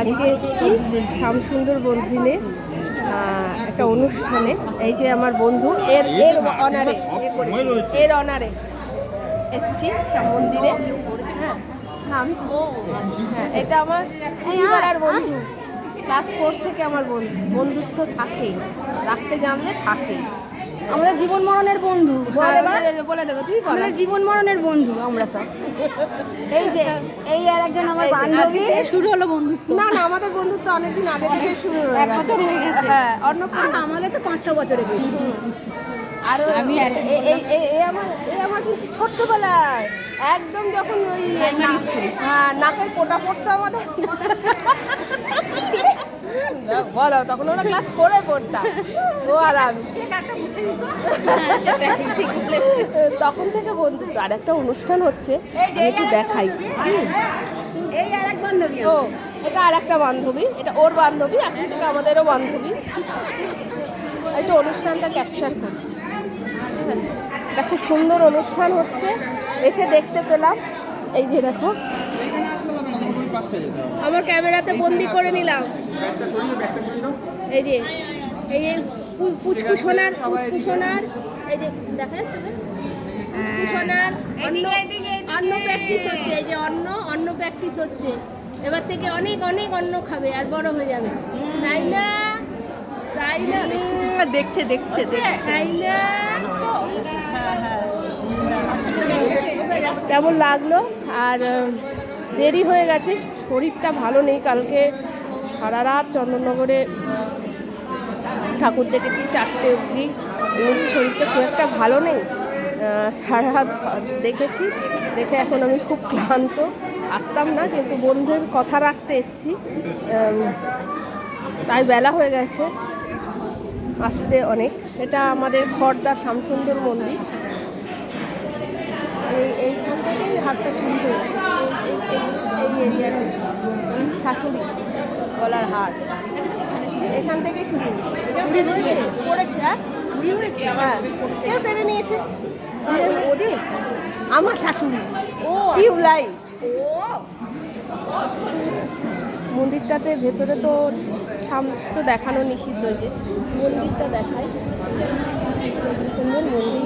আজকে এসেছি শ্যামসুন্দর বন্ধুনে একটা অনুষ্ঠানে। এই যে আমার বন্ধু, এর এর অনারে এর অনারে এসেছি মন্দিরে হ্যাঁ আমি হ্যাঁ এটা আমার পরিবারের বন্ধু। ক্লাস ফোর থেকে আমার বন্ধু। বন্ধুত্ব থাকেই। রাখতে জানলে থাকেই। আমরা জীবন মরণের বন্ধু বল। হ্যাঁ, বলে দেবো তুই বল। জীবন মরণের বন্ধু আমরা সব। এই যে এই আর একজন আমার বান্ধবী। শুরু হলো বন্ধু না না আমাদের বন্ধুত্ব অনেকদিন আগে থেকে শুরু হয়ে গেছে। হয়ে গেছে। হ্যাঁ অন্য আমাদের তো পাঁচ ছ বছরের বেশি। আর আমি আমার এ আমার কিন্তু ছোট্টবেলায় একদম যখন ওই হ্যাঁ নাকের পোটা পড়তো আমাদের। বলো তখন ওরা ক্লাস করে পড়তাম। ও আর আমি। তখন থেকে বন্ধুত্ব আর একটা অনুষ্ঠান হচ্ছে একটু দেখাই। এক বান্ধবী। ও এটা আর একটা বান্ধবী এটা ওর বান্ধবী এখন থেকে আমাদেরও বান্ধবী। এই অনুষ্ঠানটা ক্যাপচার করি। হ্যাঁ, এটা খুব সুন্দর অনুষ্ঠান হচ্ছে এসে দেখতে পেলাম। এই যে দেখো আমার ক্যামেরাতে বন্দি করে নিলাম। এই যে এই যে পুচকু সোনার পুচকু সোনার এই যে দেখা যাচ্ছে পুচকু সোনার অন্য অন্য প্র্যাকটিস হচ্ছে এই যে অন্ন অন্ন প্র্যাকটিস হচ্ছে। এবার থেকে অনেক অনেক অন্ন খাবে আর বড় হয়ে যাবে। তাই না তাই না দেখছে দেখছে তাই না কেমন লাগল? আর দেরি হয়ে গেছে, শরীরটা ভালো নেই কালকে। সারা রাত চন্দননগরে ঠাকুর দেখেছি চারটে অবধি। শরীরটা খুব একটা ভালো নেই। সারা রাত দেখেছি, দেখে এখন আমি খুব ক্লান্ত। আসতাম না, কিন্তু বন্ধুর কথা রাখতে এসেছি। তাই বেলা হয়ে গেছে, আসতে অনেক। এটা আমাদের খড়দা শ্যামসুন্দর মন্দির। এই এইখান থেকেই হাটটা শুরু হয়েছে এই এরিয়াটা শাশুড়ি গলার এখান চুরি হয়েছে? পড়েছে হ্যাঁ? চুরি হয়েছে? হ্যাঁ। কেউ পেরে নিয়েছে? ওদের? আমার শাশুড়ি। ও টিউবলাই ও। মন্দিরটাতে ভেতরে তো সাম তো দেখানো নিষিদ্ধ যে। মন্দিরটা দেখায় সুন্দর মন্দির।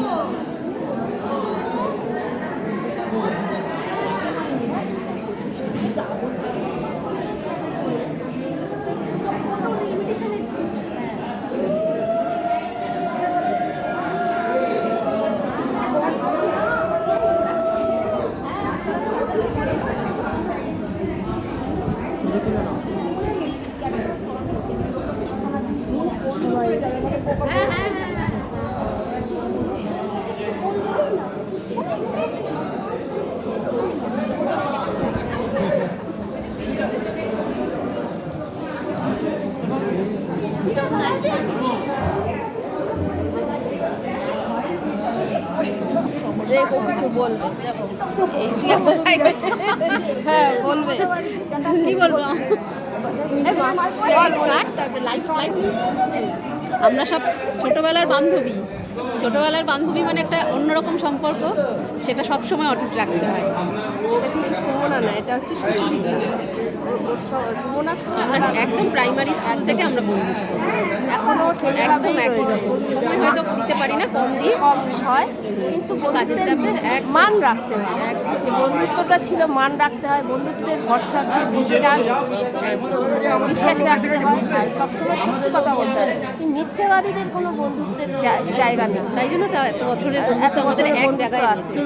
দেখো কিছু বলবে দেখো হ্যাঁ বলবে কি বলব আমরা সব ছোটবেলার বান্ধবী। ছোটবেলার বান্ধবী মানে একটা অন্যরকম সম্পর্ক সেটা সব সময় অটুট রাখতে হয়। এটা কিন্তু সুমনা না এটা হচ্ছে সুমনা আমরা একদম প্রাইমারি স্কুল থেকে আমরা বন্ধুত্ব। এখনও একদম একই রকম। সময় হয়তো দিতে পারি না কম দিয়ে কম হয় কিন্তু কাজের চাপে এক- মান রাখতে হয়। বন্ধুত্বটা ছিল মান রাখতে হয় বন্ধুত্বের ভরসা বিশ্বাস বিশ্বাস রাখতে হয়। আর সবসময় সত্যি কথা বলতে হয়। মিথ্যেবাদীদের কোনো বন্ধুত্বের জায়গা নেই তাই জন্য তো এত বছরের এত বছরে বছরের এক জায়গায় আছে। আছে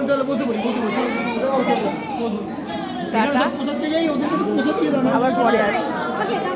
আবার পরে আসবে।